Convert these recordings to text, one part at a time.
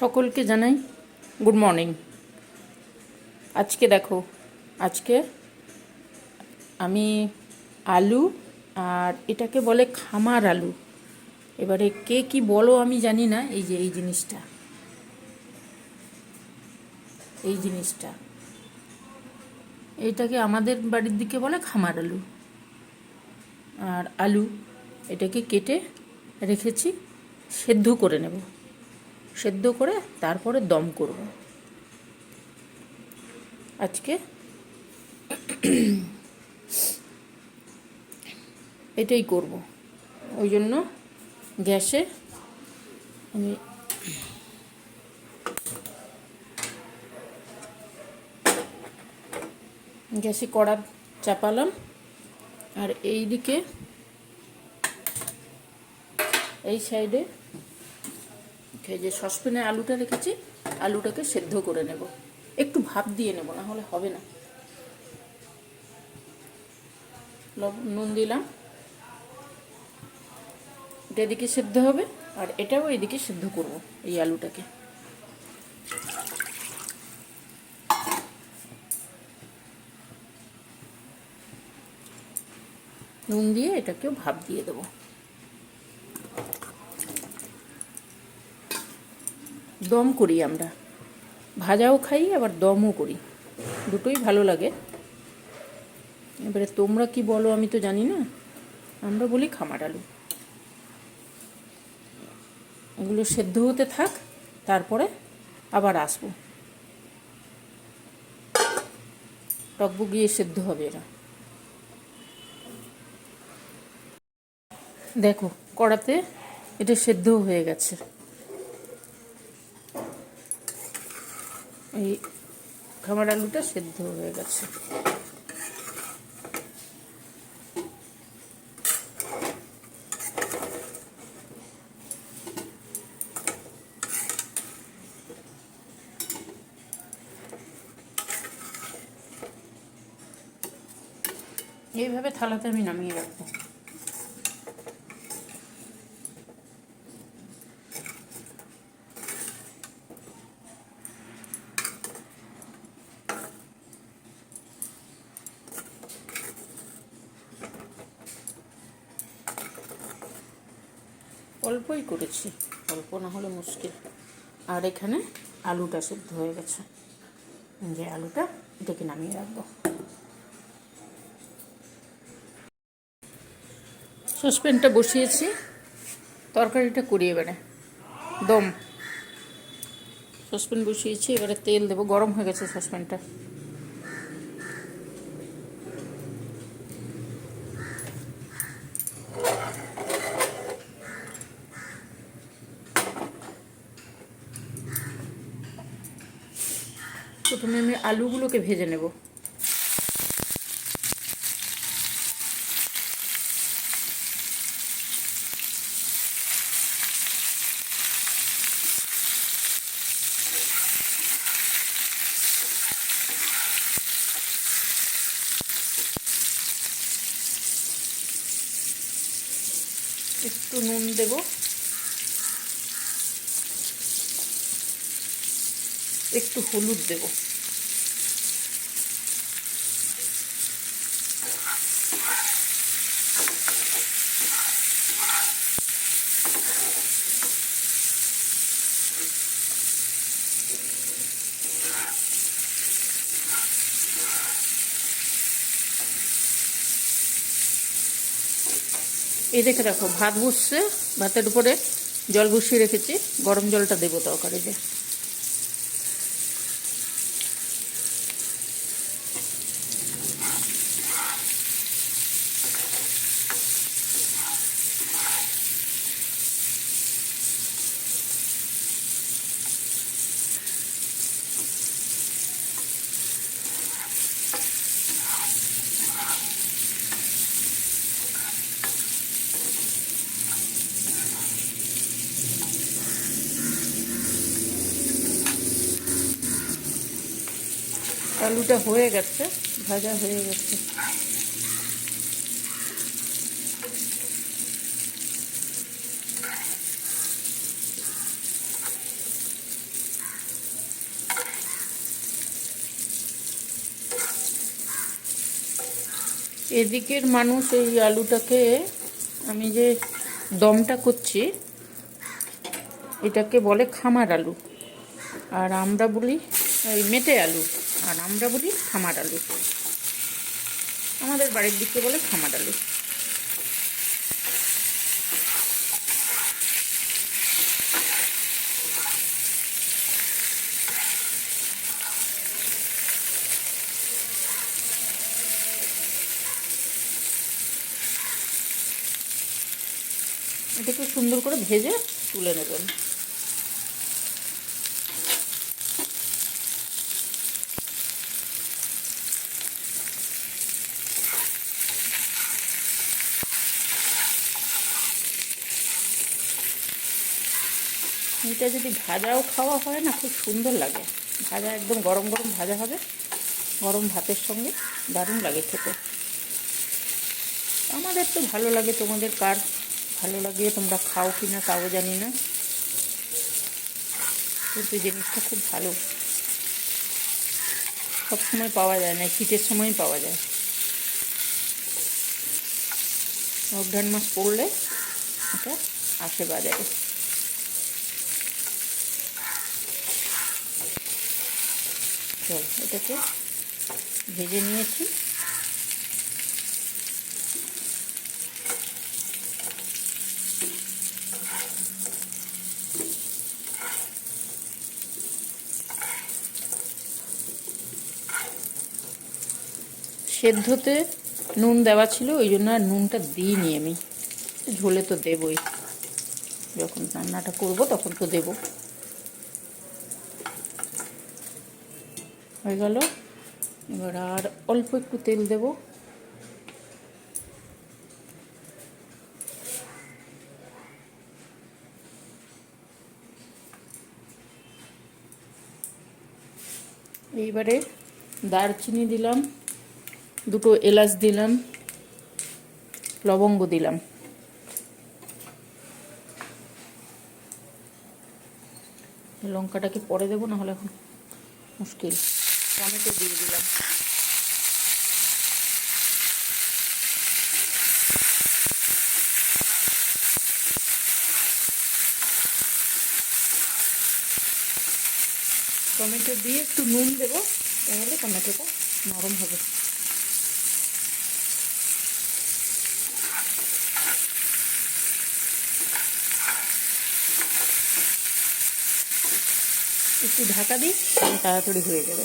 সকলকে জানাই good morning. আজকে দেখো, আজকে আমি আলু আর এটাকে বলে খামার আলু। এবারে কে কি বলো আমি জানি না, এই যে, এই জিনিসটা। এই জিনিসটা। এইটাকে আমাদের বাড়ির দিকে বলে খামার আলু। আর আলু এটাকে কেটে রেখেছি, সেদ্ধ করে নেব। সেদ্ধ করে তারপরে দম করব। আজকে এটাই করব। ওই জন্য গ্যাসে আমি গ্যাসে কড়া চাপালাম। আর এই দিকে এই সাইডে এই যে সসপ্যানে আলুটা রেখেছি, আলুটাকে সেদ্ধ করে নেব। একটু ভাপ দিয়ে নেব, না হলে হবে না। নুন দিলাম। এটা এদিকে সেদ্ধ হবে, আর এটাও এদিকে সেদ্ধ করব, এই আলুটাকে। নুন দিয়ে এটাকেও ভাপ দিয়ে দেবো। দম করি আমরা। ভাজাও খাই, আবার দমও করি। দুটোই ভালো লাগে। এবারে তোমরা কি বলো আমি তো জানি না। আমরা বলি খামার আলু। এগুলো সেদ্ধ হতে থাক, তারপরে আবার আসব। টকবু গিয়ে সেদ্ধ হবে এরা। দেখো, কড়াতে এটা সেদ্ধ হয়ে গেছে। এই খামার আলুটা সেদ্ধ হয়ে গেছে। এইভাবে থালাতে আমি নামিয়ে রাখব। অল্পই করেছি, অল্প না হলে মুশকিল। আর এখানে আলুটা সিদ্ধ হয়ে গেছে। যে আলুটা, এটাকে নামিয়ে রাখব। সসপ্যানটা বসিয়েছি, তরকারিটা করি এবারে। দম। সসপ্যান বসিয়েছি, এবারে তেল দেবো। গরম হয়ে গেছে সসপ্যানটা। প্রথমে আমি আলুগুলোকে ভেজে নেব। একটু নুন দেব। একটু হলুদ দেব। এই দেখে রাখো ভাত বসছে ভাতের উপরে জল বসিয়ে রেখেছি গরম জলটা দেবো তরকারিতে। আলুটা হয়ে গেছে, ভাজা হয়ে গেছে। এদিকের মানুষ এই আলুটাকে, আমি যে দমটা করছি, এটাকে বলে খামার আলু। আর আমরা বলি এই মেটে আলু। আর আমরা বলি খামার আলু। আমাদের বাড়ির দিকে বলে খামার আলু। এটাকে সুন্দর করে ভেজে তুলে নেবেন। এটা যদি ভাজাও খাওয়া হয় না, খুব সুন্দর লাগে। ভাজা একদম গরম গরম ভাজা হবে। গরম ভাতের সঙ্গে দারুণ লাগে খেতে। আমাদের তো ভালো লাগে তোমাদের কার ভালো লাগে, তোমরা খাও কি না তাও জানি না। কিন্তু জিনিসটা খুব ভালো। সব সময় পাওয়া যায় না, শীতের সময় পাওয়া যায়। অঘ্রাণ মাস পড়লে এটা আসে বাজারে। চল, এটাকে ভেজে নিয়েছি। সেদ্ধতে নুন দেওয়া ছিল, ওই জন্য আর নুনটা দিইনি আমি। ঝোলে তো দেবই। যখন রান্নাটা করব তখন তো দেব। হয়ে গেল। এবার আর অল্প একটু তেল দেব। এইবারে দারচিনি দিলাম, দুটো এলাচ দিলাম, লবঙ্গ দিলাম। লঙ্কাটাকে পরে দেবো না হলে এখন মুশকিল। টমেটো দিয়ে দিলাম। টমেটো দিয়ে একটু নুন দেবো, তাহলে টমেটোটা নরম হবে। একটু ঢাকা দিই তাড়াতাড়ি হয়ে যাবে।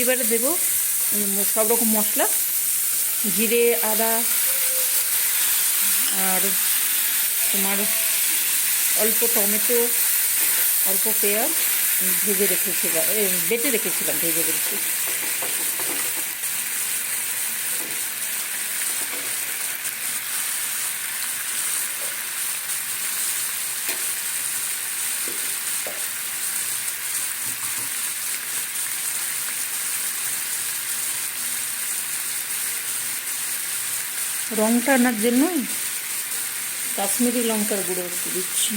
এইবারে দেব সব রকম মশলা, জিরে, আদা, আর তোমার অল্প টমেটো, অল্প পেঁয়াজ ভেজে রেখেছিলাম বেটে রেখেছিলাম, ভেজে রেখেছি রংটা আনার জন্য কাশ্মীরি লঙ্কার গুঁড়ো একটু দিচ্ছি।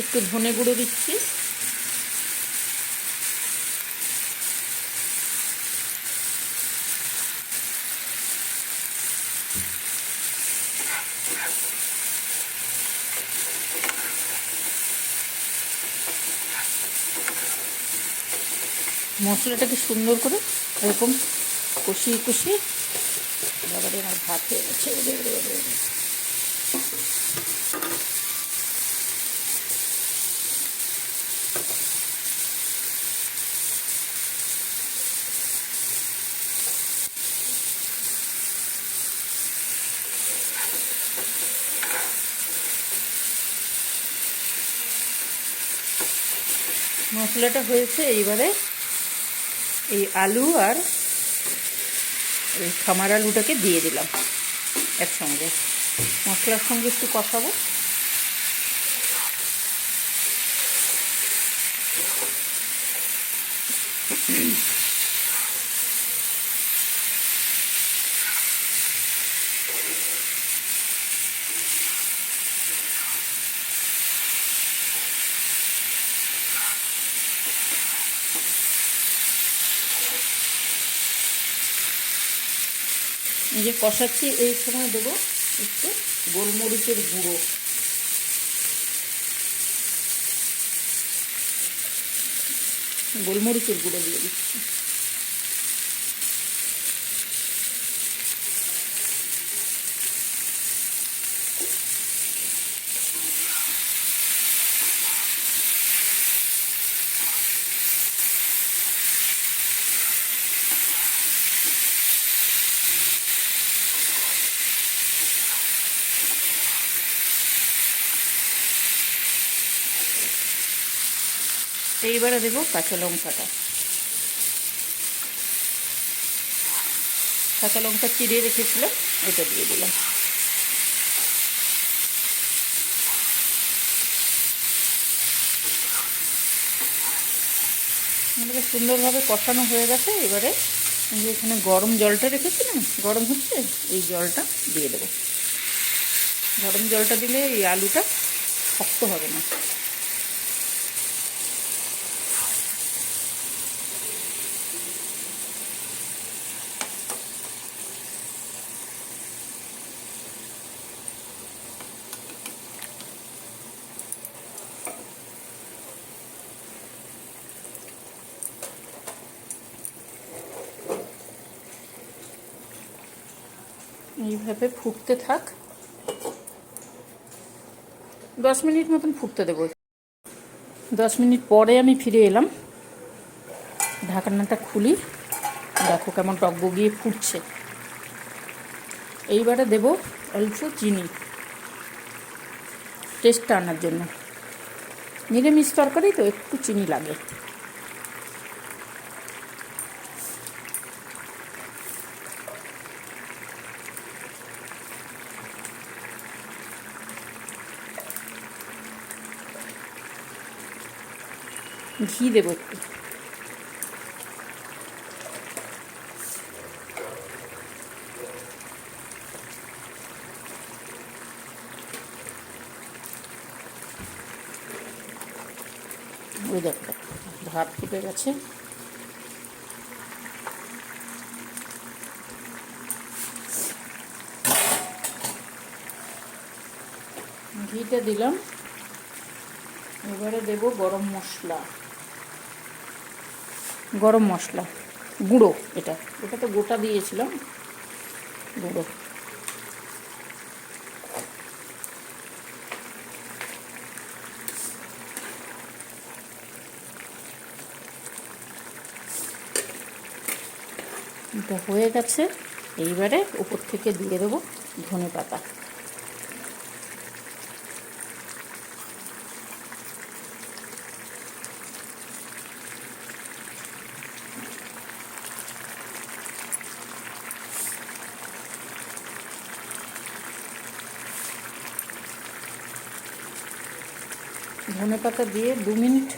একটু ধনে গুঁড়ো দিচ্ছি। মশলাটাকে সুন্দর করে এরকম কষিয়ে কষিয়ে এবারে আমার ভাত হয়ে গেছে। মশলাটা হয়েছে এইবারে এই আলু আর ওই খামার আলুটাকে দিয়ে দিলাম একসঙ্গে। মশলার সঙ্গে একটু কষাবো কষাচ্ছি এই সময় দেবো একটু গোলমরিচের গুঁড়ো। গোলমরিচের গুঁড়ো দিয়ে দিচ্ছি। এইবারে দেবো কাঁচা লঙ্কাটা। কাঁচা লঙ্কা চিড়ে রেখেছিলাম এটা দিয়ে দিলাম। আমাদেরকে সুন্দরভাবে কষানো হয়ে গেছে, এবারে যে এখানে গরম জলটা রেখেছিলাম, গরম হচ্ছে, এই জলটা দিয়ে দেবো। গরম জলটা দিলে এই আলুটা শক্ত হবে না। এইভাবে ফুটতে থাক। দশ মিনিট মতন ফুটতে দেবো। দশ মিনিট পরে আমি ফিরে এলাম। ঢাকনাটা খুলি। দেখো কেমন টক গিয়ে ফুটছে। এইবারে দেব অল্প চিনি। টেস্টটা আনার জন্য। নিরামিষ তরকারি তো একটু চিনি লাগে। ঘি দেবো একটু। ভাত ফুটে গেছে। ঘিটা দিলাম। এবারে দেব গরম মশলা। গরম মশলা। গুঁড়ো এটা। এটা তো গোটা দিয়েছিলাম। গুঁড়ো। এটা হয়ে গেছে। এইবারে উপর থেকে দিয়ে দেবো ধনে পাতা ধনে পাতা দিয়ে দু মিনিট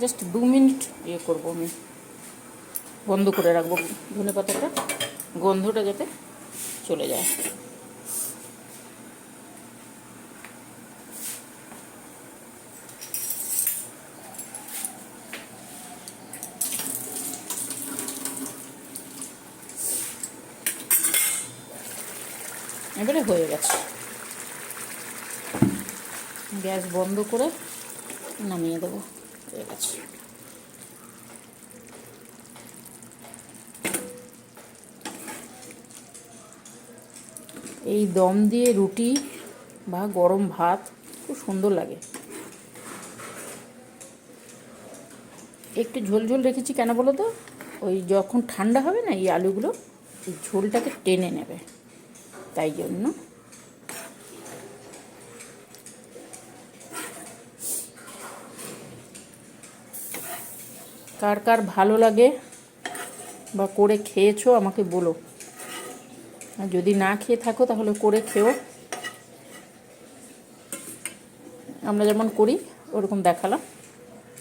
জাস্ট দু মিনিট ইয়ে করব আমি। বন্ধ করে রাখব ধনে পাতাটা, গন্ধটা যাতে চলে যায়। এবারে হয়ে গেছে। গ্যাস বন্ধ করে নামিয়ে দেবো। হয়ে গেছে। এই দম দিয়ে রুটি বা গরম ভাত খুব সুন্দর লাগে। একটু ঝোল ঝোল রেখেছি কেন বলো তো? ওই যখন ঠান্ডা হবে না এই আলুগুলো, এই ঝোলটাকে টেনে নেবে। তাই জন্য কার কার ভালো লাগে বা করে খেয়েছো আমাকে বলো। আর যদি না খেয়ে থাকো তাহলে করে খেও। আমরা যেমন করি, ওরকম দেখালাম।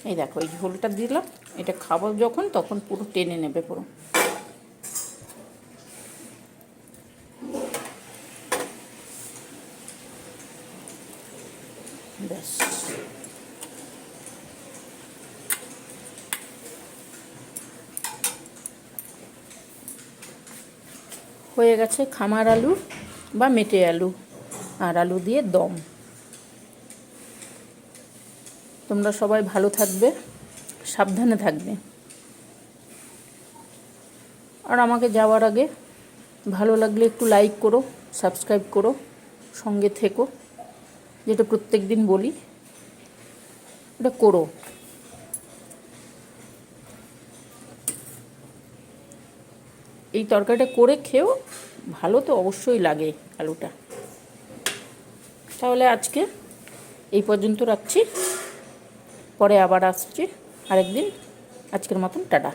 এই দেখো, এই ঝোলটা দিলাম। এটা খাব যখন, তখন পুরো টেনে নেবে পুরো। ব্যাস। হয়ে গেছে খামার আলু বা মেটে আলু আর আলু দিয়ে দম। তোমরা সবাই ভালো থাকবে, সাবধানে থাকবে। আর আমাকে যাওয়ার আগে ভালো লাগলে একটু লাইক করো সাবস্ক্রাইব করো, সঙ্গে থেকো। যেটা প্রত্যেক দিন বলি, এটা করো। এই তরকারিটা করে খেয়েও ভালো তো অবশ্যই লাগে আলুটা। তাহলে আজকে এই পর্যন্ত রাখছি। পরে আবার আসছি। আরেকদিন। আজকের মতন, টাটা।